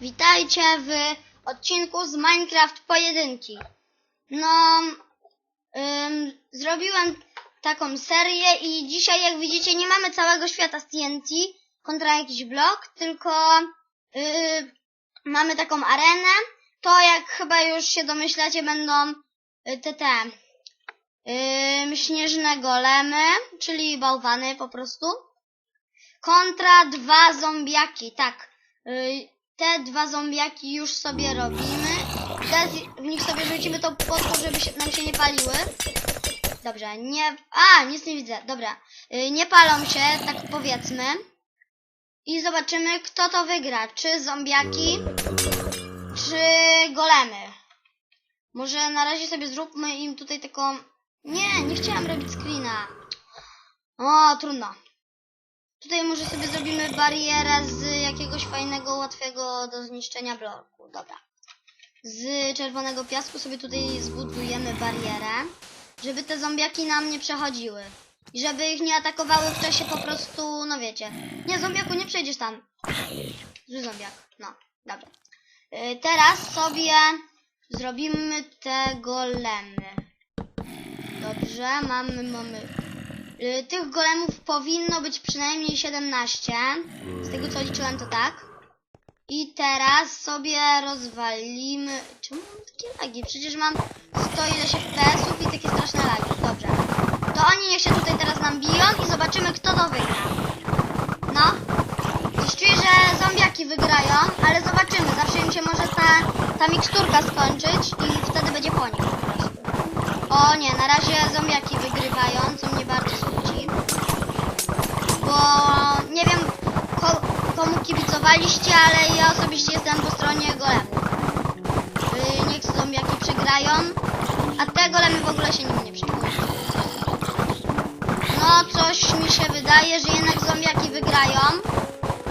Witajcie w odcinku z Minecraft Pojedynki. No, ym, zrobiłem taką serię i dzisiaj, jak widzicie, nie mamy całego świata z TNT kontra jakiś blok, tylko yy, mamy taką arenę. To, jak chyba już się domyślacie, będą y, te te śnieżne golemy, czyli bałwany po prostu. Kontra dwa zombiaki, tak. Y, Te dwa zombiaki już sobie robimy. Teraz w nich sobie rzucimy to po to, żeby się, nam się nie paliły. Dobrze, nie... A, nic nie widzę, dobra. Y, Nie palą się, tak powiedzmy. I zobaczymy, kto to wygra. Czy zombiaki, czy golemy. Może na razie sobie zróbmy im tutaj taką... Nie, nie chciałam robić screena. O, trudno. Tutaj może sobie zrobimy barierę z jakiegoś fajnego, łatwego do zniszczenia bloku. Dobra. Z czerwonego piasku sobie tutaj zbudujemy barierę, żeby te zombiaki nam nie przechodziły. I żeby ich nie atakowały w czasie po prostu, no wiecie. Nie, zombiaku, nie przejdziesz tam. Zły zombiak. No, dobra. Y, teraz sobie zrobimy te golemy. Dobrze, mamy, mamy. Y, Tych golemów powinno być przynajmniej 17. Z tego co liczyłem to tak. I teraz sobie rozwalimy. Czemu mam takie lagi? Przecież mam 100 ileś FPS-ów i takie straszne lagi. Dobrze. To oni niech się tutaj teraz nam biją i zobaczymy kto to wygra. No. Czuję, że zombiaki wygrają, ale zobaczymy. Zawsze im się może ta, ta miksturka skończyć i wtedy będzie po nich. O nie, na razie zombiaki wygrywają, co mnie bardzo smuci. Bo nie wiem komu kibicowaliście, ale ja osobiście jestem po stronie golemów. Yy, niech zombiaki przegrają, a te golemy w ogóle się nim nie przejmują. No, coś mi się wydaje, że jednak zombiaki wygrają.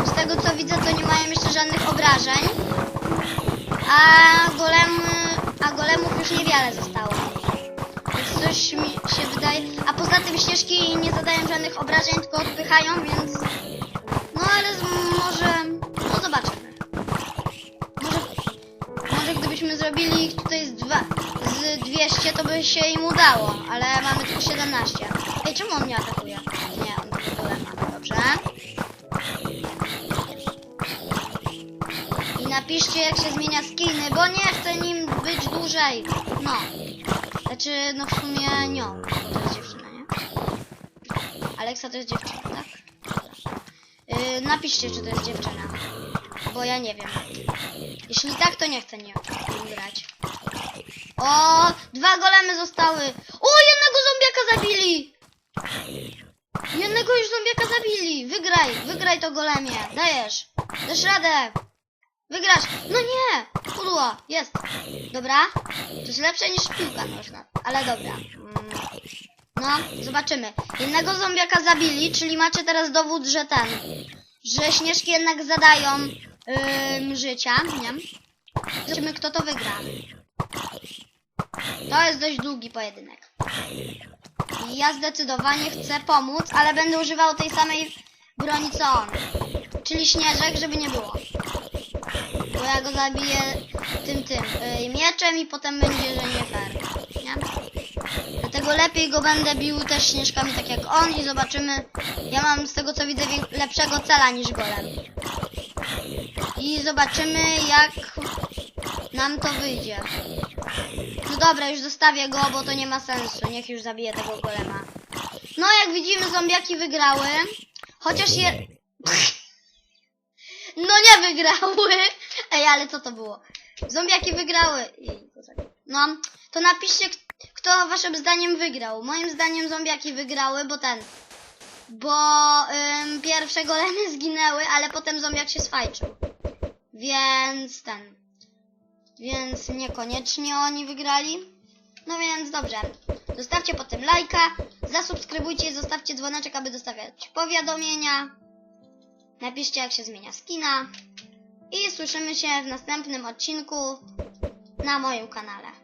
Z tego co widzę, to nie mają jeszcze żadnych obrażeń. A golemy, a golemów już niewiele zostało. Więc coś mi się wydaje. A poza tym ścieżki nie zadają żadnych obrażeń, tylko odpychają, więc. Ale może. No zobaczymy. Może, może gdybyśmy zrobili ich tutaj z, dwa, z 200, to by się im udało, ale mamy tylko 17. Ej, czemu on mnie atakuje? Nie, on w ogóle ma. Dobrze. I napiszcie jak się zmienia skiny, bo nie chcę nim być dłużej. No. Znaczy, no w sumie nią. To jest dziewczyna, nie? Aleksa to jest dziewczyna, tak? Napiszcie, czy to jest dziewczyna. Bo ja nie wiem. Jeśli tak, to nie chcę nie grać. O, dwa golemy zostały. O, jednego zombiaka zabili. Jednego już zombiaka zabili. Wygraj, wygraj to golemie. Dajesz. Dasz radę. Wygrasz. No nie. Pudło. Jest. Dobra. To jest lepsze niż piłka nożna. Ale dobra. Mm. No, zobaczymy. Jednego zombiaka zabili, czyli macie teraz dowód, że ten, że śnieżki jednak zadają ym, życia, nie? Zobaczymy, kto to wygra. To jest dość długi pojedynek. Ja zdecydowanie chcę pomóc, ale będę używał tej samej broni co on. Czyli śnieżek, żeby nie było. Bo ja go zabiję tym, tym, yy, mieczem i potem będzie, że nie fair. Nie? Dlatego lepiej go będę bił też śnieżkami tak jak on i zobaczymy. Ja mam z tego co widzę lepszego cela niż golem. I zobaczymy jak nam to wyjdzie. No dobra, już zostawię go, bo to nie ma sensu. Niech już zabije tego golema. No jak widzimy zombiaki wygrały. Chociaż je... No nie wygrały. Ej, ale co to było? Zombiaki wygrały. No, to napiszcie, kto waszym zdaniem wygrał. Moim zdaniem zombiaki wygrały, bo ten. Bo ym, pierwsze golemy zginęły, ale potem zombiak się swajczył. Więc ten. Więc niekoniecznie oni wygrali. No więc dobrze. Zostawcie po tym lajka, zasubskrybujcie i zostawcie dzwoneczek, aby dostawiać powiadomienia. Napiszcie jak się zmienia skina. I słyszymy się w następnym odcinku na moim kanale.